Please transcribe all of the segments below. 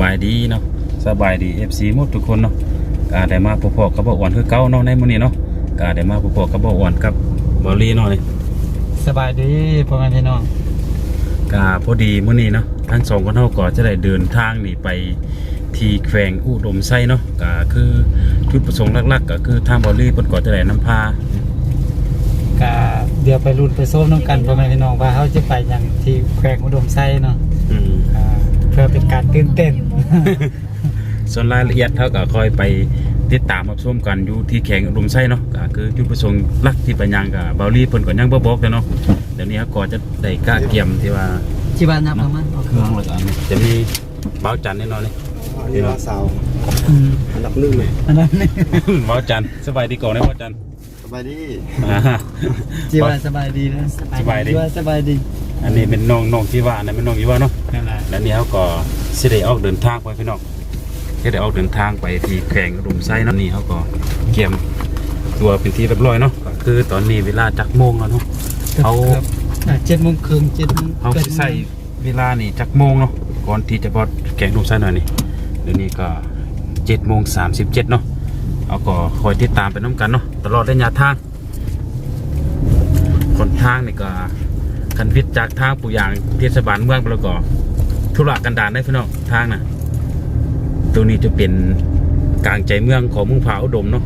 บายดีเนาะสบายดี FC หมดทุกคนเนาะก็ได้มาพบๆกับบ่อ้วนคือเก่าเนาะในมื้อนี้เนาะก็ได้มาพบๆกับบ่อ้วนกับบอลลี่เนาะนี่สบายดีพ่อแม่พี่น้องก็พอดีมื้อนี้เนาะทั้งสองคนเฮาก็จะได้เดินทางนี่ไปที่แขวงอุดมไส้เนาะก็คือจุดประสงค์หลักๆ ก็คือทางบอลลี่เพิ่นก็จะได้นำพากะเดี๋ยวไปรุ่นไปส้มน้ำกันพ่อแม่พี่น้องว่าเขาจะไปอย่างที่แขวงอุดมไซเนาะอืมอ่า เพื่อเป็นการตื่นเต้น ส่วนรายละเอียดเท่ากับคอยไปติดตามรับชมกันอยู่ที่แข่งอุดมไส้เนาะก็คือจุดประสงค์หลักที่ไปยังกับบาลี่เพิ่นก็ยังบ่บอกเลยเนาะเดี๋ยวนี้เขาก็จะได้กล้าเกี่ยมที่ว่าที่บ้านนับประมาณเครื่องแล้วก็อันนี้จะมีเบ้าจันแน่นอนเลยอันนี้ว่าสาวอืมอันดับหนึ่งเลยอันนั้นนี่เบ้าจันสบายดีก่อนนะเบ้าจันสบายดีอ่าที่บ้านสบายดีนะสบายดีที่บ้านสบายดี อันนี้เป็นน้องน้องที่ว่าอันนั้นเป็นน้องที่ว่าเนาะนั่นแหละแล้วนี่เขาก็สิได้ออกเดินทางไปพี่น้องสิได้ออกเดินทางไปที่แข่งอุดมไส้เนาะนี่เขาก็เกี่ยมตัวเป็นที่เรียบร้อยเนาะก็คือตอนนี้เวลาจักโมงแล้วเนาะเอาเจ็ดโมงครึ่งเจ็ดโมงเอาสิใส่เวลานี่จักโมงเนาะก่อนที่จะพอดแกงลูกไส้หน่อยนี่เดี๋ยวนี้ก็เจ็ดโมงสามสิบเจ็ดเนาะเอาก็คอยติดตามไปน้ำกันเนาะตลอดระยะทางคนทางนี่ก็ กันพิษจากทางปู่ยางเทศบาลเมืองปแล้วก็ธุระกันดารได้พี่น้องทางน่ะตัวนี้จะเป็นกลางใจเมืองของเมุงผาอุดมเนาะ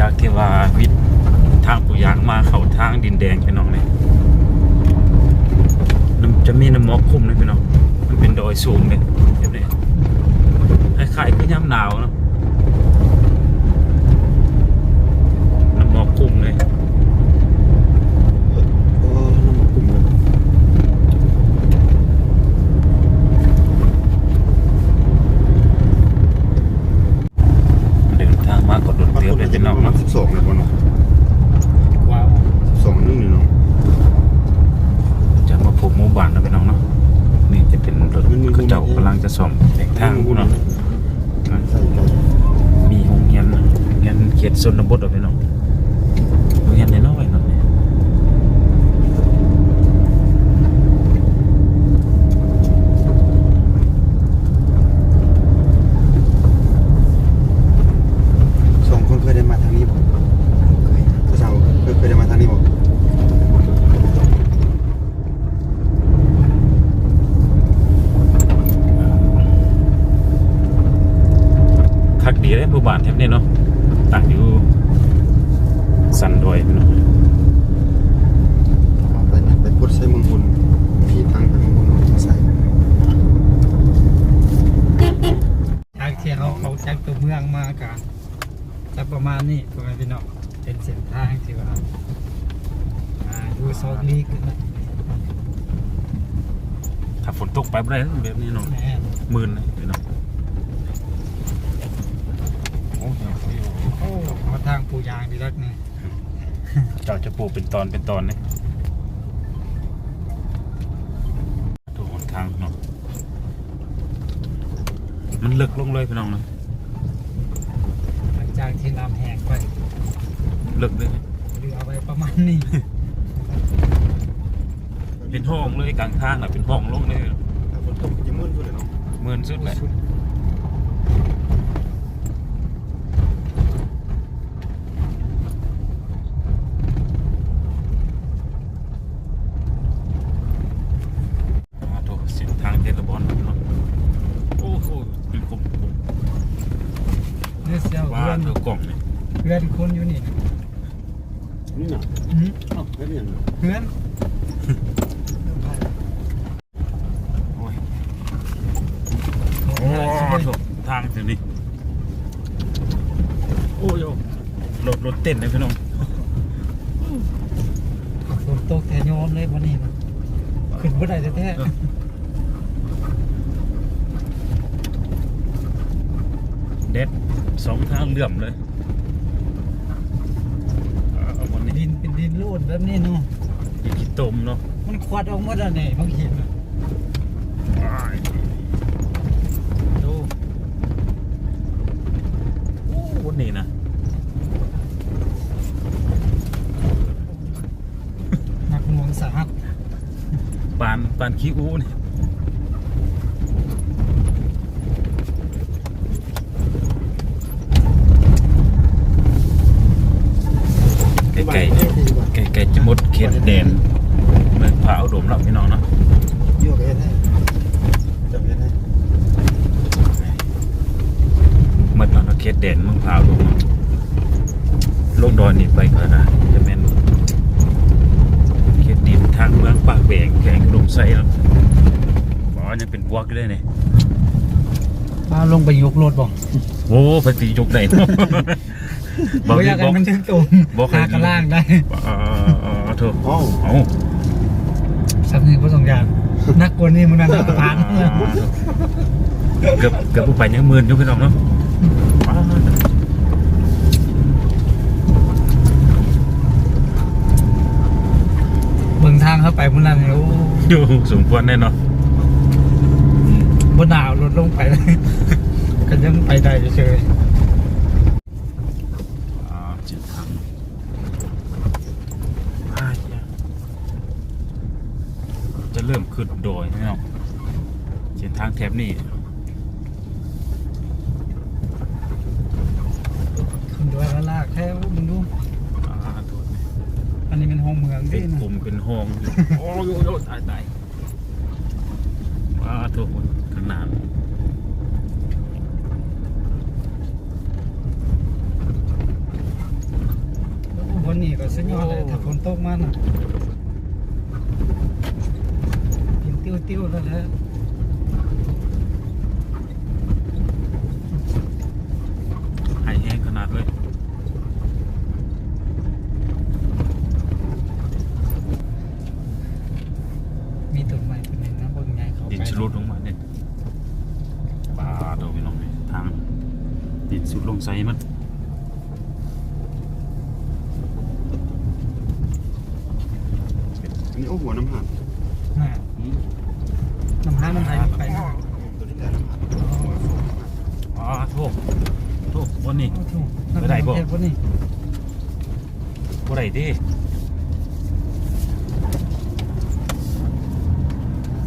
จากที่ว่าวิทย์ทางปุยางมาเขาทางดินแดงพี่น้องเนี่ยน้ำจะมีน้ำมอกคลุมเลยพี่น้อง มันเป็นดอยสูงเลยเห็นไหมคล้ายๆคือย่ำหนาวเนาะน้ำหมอกคลุมเลย โอ้น้ำมันกลุ่มเลย เดินทางมากดดเตียวเลยพี่น้อง ประมาณ เนาะ สิบสองเลยพ่อเนาะ ว้าว สิบสองนึงนี่เนาะ จะมาพบหมู่บ้านนะพี่น้องเนาะนี่จะเป็นรถกระเจ้ากำลังจะส่อมแตกทางเนาะ ใส่ใจ มีโรงเรียนโรงเรียนเขตชนบทเอาไปเนาะโรงเรียนน้อยๆเนาะเนี่ย สองคนเคยได้มาทางนี้บ่เคยสาวเคยเคยได้มาทางนี้บ่ คักดีเลยหมู่บ้านแถบนี้เนาะตั้งอยู่สันดอยพี่น้อง ไปนะไปพุทธใส่เมืองบุญมีทางไปเมืองบุญเนาะใส่ ทางที่เขาเขาจากตัวเมืองมากะจะประมาณนี้พ่อแม่พี่น้องเป็นเส้นทางที่ว่าอ่าอยู่ซอกลีกนะ ถ้าฝนตก ไปบ่ได้แบบนี้เนาะแม่นหมื่นเลยพี่น้องโอ้ยโอ้มาทางปูยางดีรักนี่เจ้าจะปลูกเป็นตอนเป็นตอนเนี่ยถูกหนทางเนาะมันลึกลงเลยพี่น้องเนาะหลังจากที่น้ำแห้งไปลึกเลยเหลือไว้ประมาณนี้เป็นห้องเลยกลางทางน่ะเป็นห้องลงเลยถ้าฝน ตกจะมืดสุดเลยเนาะหมื่นสุดเลยอ่าโถเส้นทางเทเลบอลเนาะโอ้โหเป็นคมเนี่ยเสียวว่าเพื่อนเท่ากล่องเนี่ยเพื่อนคนอยู่นี่นะนี่น่ะอื้อหืออ้าวไม่เป็นหยังเพื่อน โอ้ย โอ้ โอ้ ย โหทางถึงนี้โอ้ยโอ้รถรถ เต้นเลยพี่น้องฝนตกแต่ยอมเลยวันนี้นะขึ้นบ่ได้แท้เด็ดสองทางเหลื่อมเลยเอาวันๆนี้ดินเป็นดินโลดแบบนี้เนาะอีกขี้ตมเนาะมันควัดออกหมดอะเนี่ยบางทีน่ะอ้ายดูโอ้วันนี้นะ บ ปานขี้อูนี่ไก่ไก่ไก่ไก่จะหมดเขตแดนเมืองผาอุดมแล้วพี่น้องเนาะโยกเฮ็ดให้จับเฮ็ดให้หมดแล้วเนาะเขตแดนเมืองผาอุดมเนาะลงดอนนี่ไปก็นะจะเป็นเขตดินทางเมืองปากแบง แขวงอุดมไส้แล้วอ๋อยังเป็นบวกอยู่เลยนี่มาลงไปยกรถบ่โอ้ปฏิยกได้เนาะบ่อยากให้มันถึงตรงบอกให้หากระล่างได้เออโถโอ้เอาสำนึกบ่ต้องการนักกว่านี้มันนั่นก็ผ่านเกือบเกือบผู้ไปยังหมื่นอยู่พี่น้องเนาะเบิ่งทางเข้าไปมันนั่นโอ้ อยู่สมควรแน่เนอนบ่หนาวลดลงไปเลยก็ยังไปได้เฉยอ่าจิตทางอ่าจะเริ่มขึ้นโดยพี่น้องเส้นทางแถบนี้ๆขึ้นด้วยแล้วลากแค่มึงดูอ่าโทษนะ อันนี้เป็นห้องเมืองเป็ดินนะกลุ่มเป็นห้องโอ้ยโอ้ยโอ้ยตายตายว้าโทุกคนขนาดวันนี้ก็สุดยอดเลยถ้าฝนตกมาน่ะกินติ้วๆแล้วแหละ ไอแห้งขนาดเลย มีต้นไม้ต้นหนึงนะเบิ่งใหญ่เข้าไป ดินชลุดลงมาเนี่ยปลาโดพี่น้องเนี่ยทางดินสุดลงใส่มัน อันนี้โอ้หัวน้ำหัน น่ะน้ำหาน้ำไหลไปนะ ตัวนี้แต่น้ำหัน อ๋อโทษโทษวันนี้ โอ้โห ไปไหนบ่ เฮ็วันนี้ บ่ได้เดิ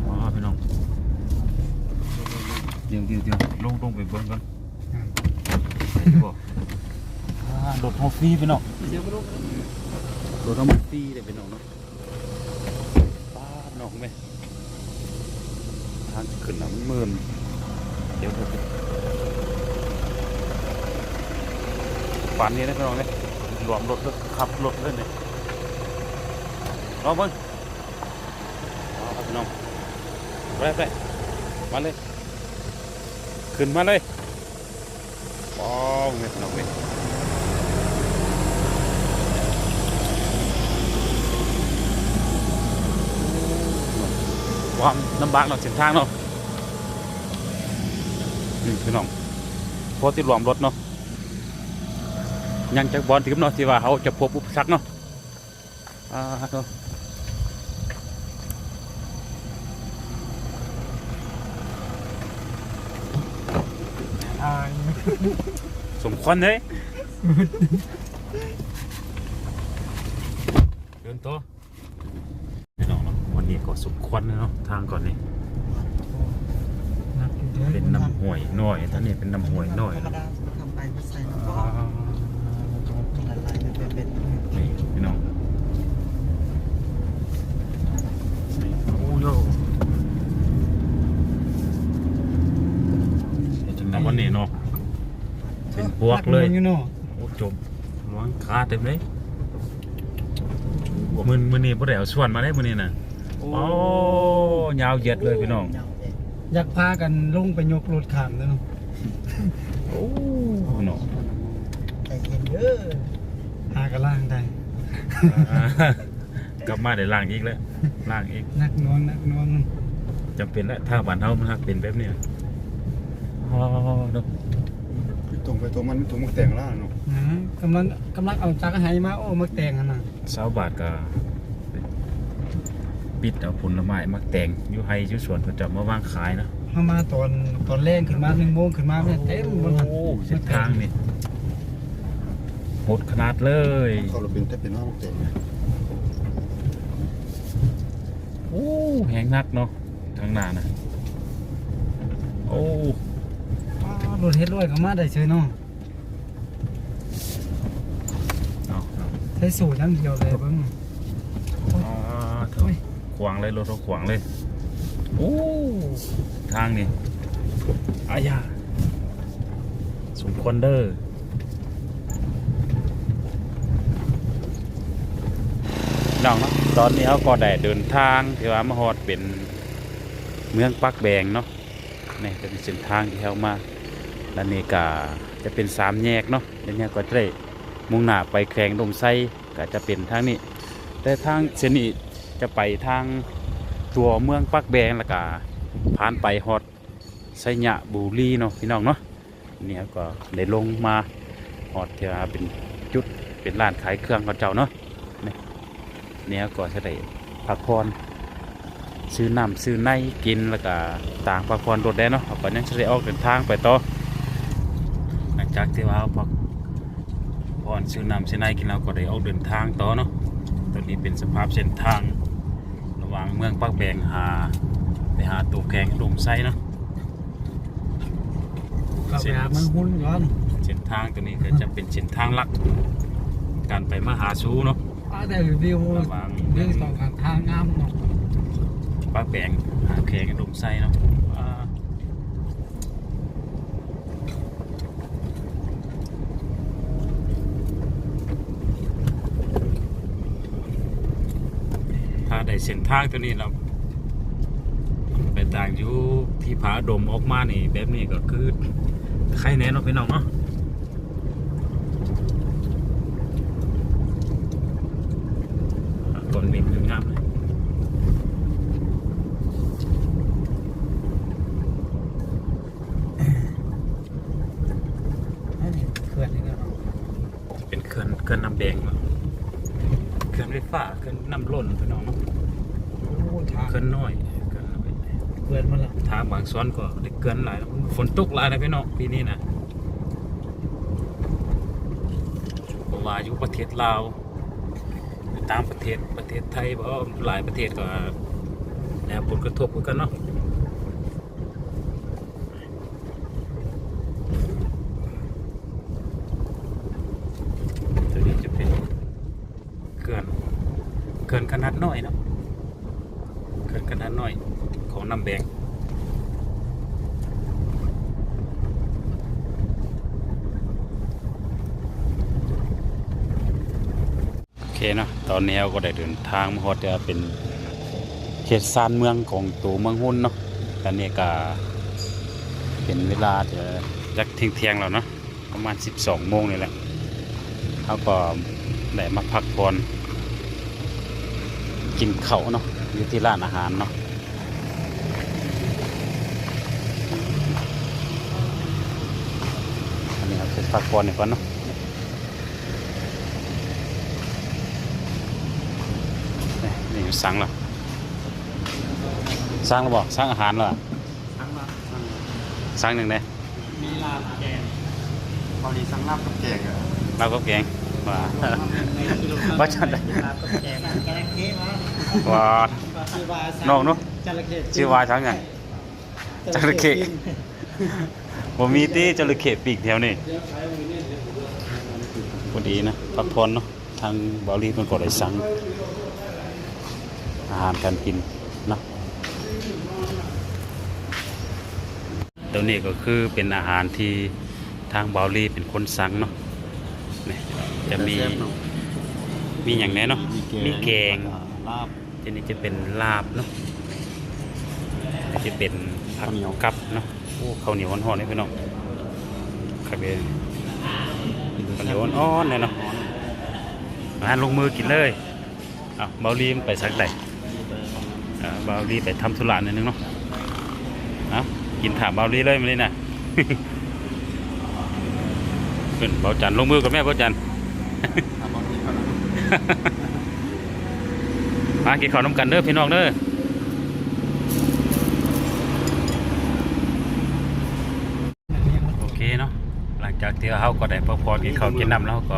อ๋อพี่น้องเดี๋ยวเดี๋ยวเดี๋ยวลงลงไปเบิ่งกันได้อยู่บ่อ่ารถเฮาฟรีพี่น้องเดี๋ยวบ่รู้รถเฮามันฟรีเลยพี่น้องเนาะป้าดน้องแม่ทางขึ้นน้ำเมินเดี๋ยวเดี๋ยวเดี๋ยวฝันนี้นะพี่น้องเนี่ย รวมรถเลยขับรถเลยเนี่ยรอเบิ่งเอาครับพี่น้องไปไปมาเลย ขึ้นมาเลยป้องเม็ดน้องเม็ดความลำบากเนาะเส้นทางเนาะนี่พี่น้องพอติดรวมรถเนาะ ยังจากบอลถึงเนาะที่ว่าเขาจะพบอุปสรรคเนาะอ่าเนาะทางสมควรเลยเดินตัวพี่น้องเนาะวันนี้ก็สมควรเลยเนาะทางก่อนนี่นักอยู่เด้อเป็นน้ำห้วยน้อยท่านนี่เป็นน้ำห้วยน้อยธรรมเนาะ ดาทำไปก็ใส่น้ำ อ่า ก็ละลายเป็นเป็น นี่พี่น้องนี่โอ้โยเดี๋ยวจังนั้นวันนี้เนาะเป็นพ วกเลยนัอยู่เนาะโอ้จมล้วงขาเต็มเลยมือมือนี้พ่ได้เอาส่วนมาได้มือนี้นะโอ้ยาวเหยียดเลยพี่น้องยาวเองอยากพากันลงไปยกรถขามเด้อเนาะโอ้พี่น้องใจเย็นเด้อหากระล่างได้อ่ากลับมาได้ล่างอีกแล้วล่างอีกนักหนวงนักหนวงจำเป็นแล้วถ้าบ้านเฮามันฮักเป็นแบบนี้อ๋อเนาะ ตรงไปตรงมันไม่ถูกมักแต่งล่าเนาะนะกำลังกำลังเอาจักรไหมาโอ้มาแต่งกันน่ะสาวบาทก็ปิดเอาผลไม้มาแต่งอยู่ไฮอยู่สวนเพิ่นจะมาวางขายนะเฮามาตอนตอนแรกขึ้นมา1โมงขึ้นมาเนี่ยเต็มบนหันโอ้เส้นทางนี่โหดขนาดเลยเขาเราเป็นแต่เป็นว่ามักแต่งโอ้โอ้แหงนักเนาะทางหน้านะโอ้อ้าว รถเฮ็ดรวยก็มาได้เฉยเนาะเอาใช้สูตรอย่างเดียวเลยเบิ่งอ๋อเถอะขวางเลยรถเราขวางเลยโอ้ทางนี่อายาสมควรเด้อน้องเนาะตอนนี้เขาก็ได้เดินทางที่ว่ามาฮอดเป็นเมืองปักแบงเนาะนี่เป็นเส้นทางที่เขามา และนี่ก็จะเป็นสามแยกเนาะแล้วเนี่ยก็จะได้มุ่งหน้าไปแข่งลมไส้ก็จะเป็นทางนี้ แต่ทางเสนีจะไปทางตัวเมืองปักแบงล้วก็ผ่านไปฮอดไสยะบุรีเนาะพี่น้องเนาะเนี่ยก็ได้ลงมาฮอดที่เป็นจุดเป็นร้านขายเครื่องของเจ้าเนาะนี่เนี่ยก็จะได้พักผ่อนซื้อน้ำซื้อในกินแล้วก็ต่างพักผ่อนรถได้เนาะเขาก็ยังจะได้ออกเดินทางไปต่อ จากที่ว่าเราพักผ่อนซื้อน้ำซื้อในกินเราก็ได้ออกเดินทางต่อเนาะตอนนี้เป็นสภาพเส้นทาง ระหว่างเมืองปักแบงหา ไปหาตูแกงลมไส้เนาะก็ไปหามันหุ้นก่อนเส้นทางตัวนี้ก็จะเป็นเส้นทางหลัก การไปมาหาซูเนาะป้าได้วิวระหว่างเรื่องสองข้างทางงามเนาะปักแบงหาแกงลมไส้เนาะอ่าถ้า ได้เส้นทางตัวนี้เราไปต่างอยู่ที่ผาดมออกมานี่แบบนี้ก็คือใครแน่เนาะพี่น้องเนาะต้นเม็ดงามเลยอันนี้เขื่อนนี่ก็เนาะเป็นเขื่อนเขื่อนน้ำแดงเนาะเขื่อนไฟฟ้าเขื่อนน้ำล้นพี่น้องเนาะโอ้ ทางเขื่อนน้อยเขื่อนน้อยเขื่อนมันละทางบางส่วนก็ได้เกินหลายแล้วฝนตกหลายนะพี่น้องปีนี้นะเพราะว่าอยู่ประเทศลาวอยู่ตามประเทศประเทศไทยเพราะหลายประเทศก็แนวผลกระทบเหมือนกันเนาะตัวนี้จะเป็นเกินเกินขนาดน้อยเนาะเกินขนาดน้อยของน้ำแบง โอเคเนาะต อนนี้เราก็ได้เดินทางมาฮอดจะเป็นเขตซานเมืองของตัวเมืองหุ่นเนาะตอนนี้ก็เป็นเวลาจะจักเที่ยงเทียงๆแล้วเนาะประมาณ 12โมงนี่แหละเขาก็ได้มาพักผ่อนกินเขาเนาะอยู่ที่ร้านอาหารเนาะอันนี้เราจะพักผ่อนอีกก่อนเนาะ นี่นี่ สั่งแล้วสั่งแล้วบอกสั่งอาหารแล้วอะทางมาสั่งหนึ่งเลยมีลาบแกงตอนนี้สั่งลาบกับแกงอะเราก็แกงว่าว่าจันได้ลาบกับแกงจระเข้มาว่าชื่อว่าน้องเนอะจระเข้ชื่อว่าสั่งไงจระเข้ผมมีตีจระเข้ปีกแถวนี้พอดีนะพักผ่อนเนาะทางบาลีมันก็ได้สั่ง อาหารการกินเนาะตัวนี้ก็คือเป็นอาหารที่ทางบาลีเป็นคนสั่งเนาะนี่จะมีมีอย่างแน่เนาะมีแกงลาบทีนี้จะเป็นลาบเนาะอันนี้จะเป็นผักข้าวเหนียวกับเนาะโอ้ข้าวเหนียวห่อนๆนี่พี่น้องครับเองข้าวเหนียวอ่อนๆเลยเนาะมาลงมือกินเลยเอ้าเบาลีมไปสักไหน อ่าเบาลีไปทำธุระหน่อยนึงเนาะเอ้ากินถามเบาลีเลยมาเลยนะเป็นเบาจันลงมือกับแม่เบาจันทำบางทีก็มากินข้าวน้ำกันเด้อพี่น้องเด้อโอเคเนาะหลังจากที่เขาก็ได้พักผ่อนกินข้าวกินน้ำแล้วก็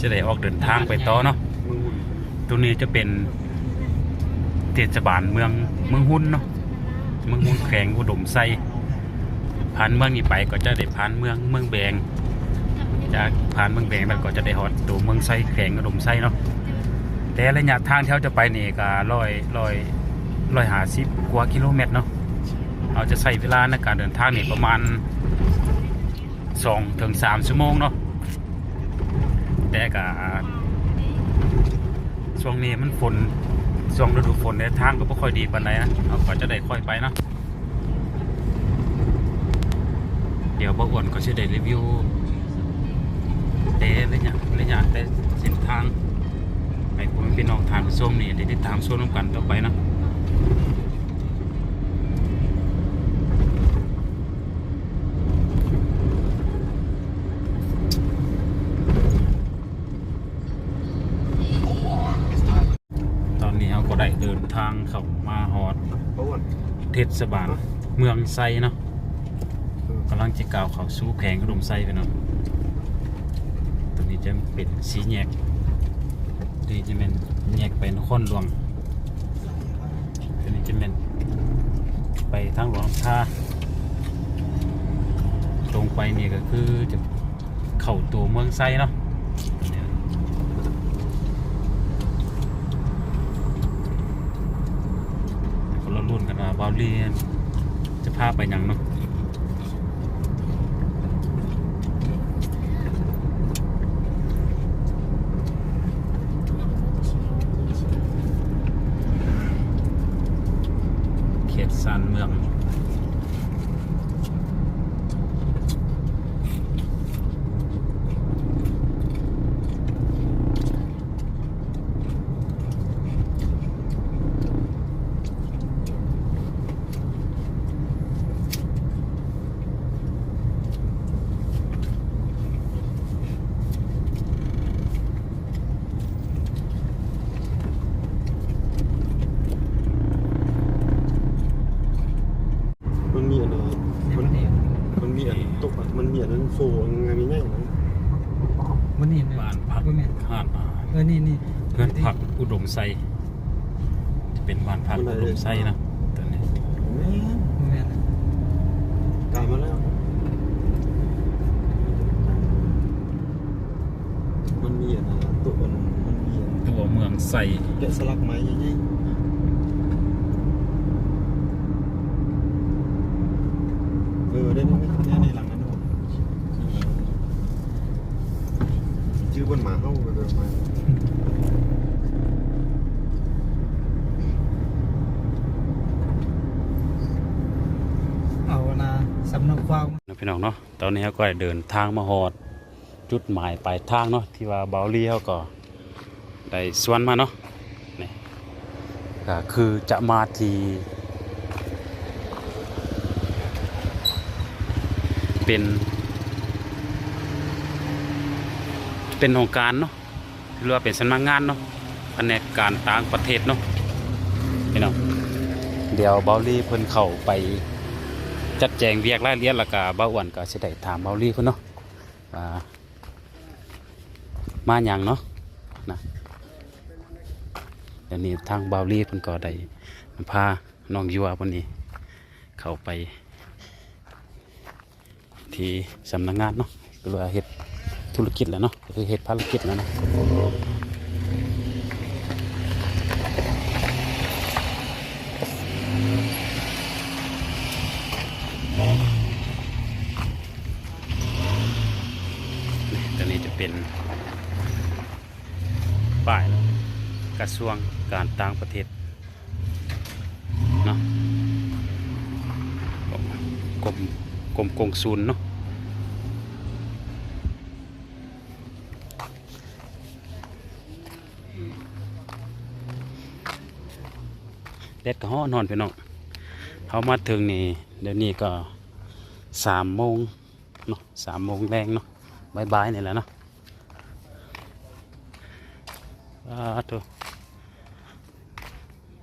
จะได้ออกเดินทางไปต่อเนาะมึงหุ่นตรงนี้จะเป็น เทศบาลเมืองเมืองหุ่นเนาะเมืองหุ่นแขวงอุดมไซผ่านเมืองนี้ไปก็จะได้ผ่านเมืองเมืองแบงจากผ่านเมืองแบงแล้วก็จะได้ฮอดตัวเมืองไซแขวงอุดมไซเนาะแต่ระยะทางที่เราจะไปนี่ก็ร้อยร้อยร้อยหาสิบกว่ากิโลเมตรเนาะเราจะใช้เวลาในการเดินทางนี่ประมาณสองถึงสามชั่วโมงเนาะแต่ก็ช่วงนี้มันฝน ช่วงฤดูฝนในยทางก็ไม่ค่อยดีปานใดนะเอาก็จะได้ค่อยไปเนาะเดี๋ยวบ่อ้วนก็จะได้รีวิวเตะระยะระยะแต่เส้นทางให้ผมพี่น้องทานผู้มนี่ได้ติดตามชมน้ำกันต่อไปนะตอนนี้เราก็ได้เดินทาง เข้ามาฮอดเพราะว่าเทศบาลเมืองไซเนาะกำลังจะกล่าวเขาสู้แผงกระดุมไซไปเนาะตรงนี้จะเป็นสีแยกตรงนี้จะเป็นแยกไปนครหลวงตรงนี้จะเป็นไปทางหลวงท่าตรงไปนี่ก็คือจะเข้าตัวเมืองไซเนาะเนี่ยคนละรุ่นกันว่าบาว เรียน จะพาไปยังเนาะ เขตซานเมือง มันมีอะไร นี่ มัน มันนี่ มันมีอัน ตกอะมันมีอันนั้นโฟนงานมีง่ายนะมันนี่นะบ้านพักบ่แม่นหาดอ่าเออนี่นี่เพื่อนพักอุดมไซจะเป็นบ้านพักอุดมไซนะตอนนี้แม่นบ่แม่นนะกลายมาแล้ว มันมีอันนั้นตัวมันมันมีอันตัวเมืองไซแกะสลักไม้ง่ายๆเออได้ไหมเนี่ยในหลังนั้นโน่นชื่อบนหมาเข้าไปเดินมา เอานะ สำนักความพี่น้องเนาะตอนนี้เราก็เดินทางมาฮอด จุดหมายปลายทางเนาะที่ว่าเบาลียวก็ได้สวนมาเนาะนี่ก็คือจะมาที่เป็น เป็นองค์การเนาะหรือว่าเป็นสำนักงานเนาะแผนกการต่างประเทศเนาะพี่น้องเดี๋ยวเบาลีเพิ่นเข้าไป จัดแจงเวียกรายละเอียดแล้วก็เบาอ้วนก็สิได้ถามเบาลี่เพิ่นเนาะว่ามาหยังเนาะนะเดี๋ยวนี้ทางเบาลี่เพิ่นก็ได้พาน้องยัวเพิ่นนี่เข้าไป ที่สำนักงานเนาะก็เรียกว่าเฮ็ดธุรกิจแหล้วเนาะคือเฮ็ดภารกิจแล้วเนาะนี่ตัวนี้จะเป็นป้าย กระทรวงการต่างประเทศเนาะกรมกรมกงศูนย์เนาะเด็ดก็ฮ้อนอนพี่น้องเขามาถึงนี่เดี๋ยวนี้ก็สามโมงเนาะสามโมงแรงเนาะบายบายนี่แหละเนาะอ่าตัว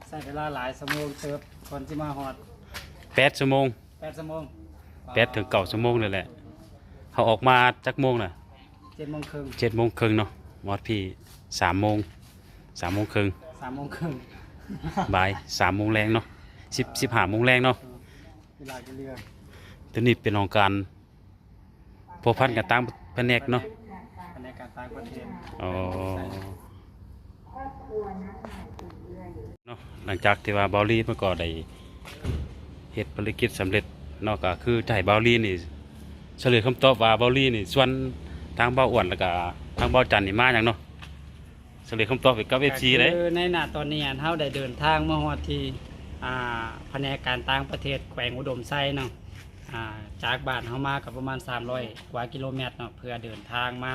ใช้เวลาหลายชั่วโมงเติบก่อนสิมาฮอดแปดชั่วโมง8ชั่วโมงแปดถึงเก้าชั่วโมงเลยแหละเขาออกมาจักโมงน่ะ7โมงครึ่งเจ็ดโมงครึ่งเนาะมอดพี่สามโมงสามโมงครึ่ง3โมงครึ่งบ่ายสามโมงแรงเนาะสิบสิบห้าโมงแรงเนาะเวลาจะเรือตัวนี้เป็นของการพบพันกับต่างแผนกเนาะในการต่างประเทศอ๋อ เนาะหลังจากที่ว่าบอลลี่เมื่อก่อนได้เฮ็ดภารกิจสำเร็จเนาะก็คือจะให้บอลลี่นี่เฉลยคำตอบว่าบอลลี่นี่ส่วนทางเบาอ้วนแล้วก็ทางเบาจันนี่มาอย่างเนาะเฉลยคำตอบไปกับเอฟซีเลยคือในหน้าตอนนี้อันเฮาได้เดินทางมาฮอดที่อ่าแผนกการต่างประเทศแขวงอุดมไซเนาะอ่าจากบ้านเฮามากับประมาณ 300 กว่ากิโลเมตรเนาะเพื่อเดินทางมา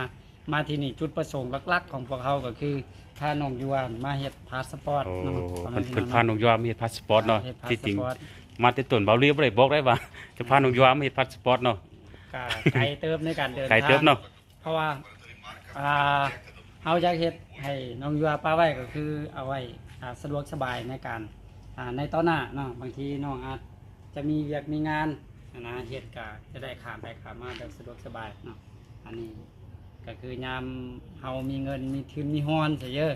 มาที่นี่จุดประสงค์หลักๆ ของพวกเขาก็คือพาน้องยวนมาเฮ็ดพาสปอร์ตโอ้เนาะเพิ่นเพิ่นพาน้องยอมมีพาสปอร์ตเนาะฮ็ดพาที่จริงสปอร์ตมาแต่ต้นเบาลี่บ่ได้บอกได้ว่าจะพาน้องยอมมีพาสปอร์ตเนาะก็ไกลเติมในการเดินไกลเติบเนาะเพราะว่าอ่าเฮาอยากเฮ็ดให้น้องยัวป้าไว้ก็คือเอาไว้อ่าสะดวกสบายในการอ่าในตอนหน้าเนาะบางทีน้องอาจจะมีเวียกมีงานนะเฮ็ดก็จะได้ข้ามไปข้ามมาแบบสะดวกสบายเนาะอันนี้ ก็คือยามเฮามีเงินมีทุนมีฮอนซะเยอะ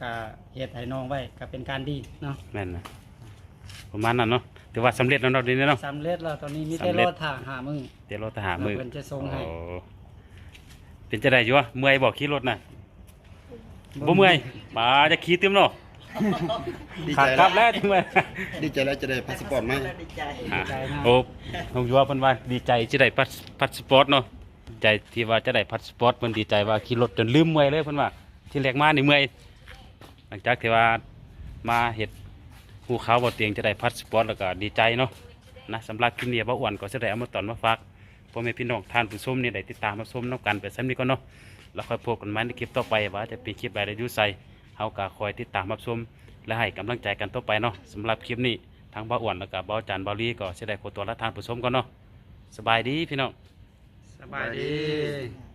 ก็เฮ็ดให้น้องไว้ก็เป็นการดีเนาะแม่นนะประมาณนั้นเนาะถือว่าสำเร็จแล้วเนาะเดี๋ยวนี้เนาะสำเร็จแล้วตอนนี้มีแต่สำเร็รจถทางหามือเดี๋ยวเราจะหามือแล้วเพิ่นจะส่งให้โอ้เป็นจะได้อยู่วะเมื่อยบอกขี่รถน่ะบ่เมื่อยมาจะขี่เต็มเนาะดีขาใจดกลับแล้วจังเลย ดีใจแล้วจะได้พาสปอร์ตไหม ดีใจ อะใจนะโอ้น้องยัวเพิ่นว่าดีใจที่ได้พาสพาสปอร์ตเนาะ ใจที่ว่าจะได้พาสปอร์ตเพิ่นดีใจว่าขี่รถจนลืมเมื่อยเลยเพิ่นว่าที่แรกมานี่เมื่อยหลังจากที่ว่ามาเฮ็ดหูเขาบ่เตียงจะได้พาสปอร์ตแล้วก็ดีใจเนาะนะสำหรับคลิปนี้บ่อ้วนก็จะได้เอามาตอนมาฝากพ่อแม่พี่น้องท่านผู้ชมนี่ได้ติดตามรับชมนํกันไปซ้ำนี้ก่อนเนาะแล้วค่อยพบกันใหม่ในคลิปต่อไปว่าจะเป็นคลิปอะไรอยู่ใส่เฮาก็คอยติดตามรับชมและให้กำลังใจกันต่อไปเนาะสำหรับคลิปนี้ทางบ่าอ้วนแล้วก็บ่าจันบ่าวลีก็สิได้ขอตัวละทานผู้ชมก่อนเนาะสบายดีพี่น้อง บายดี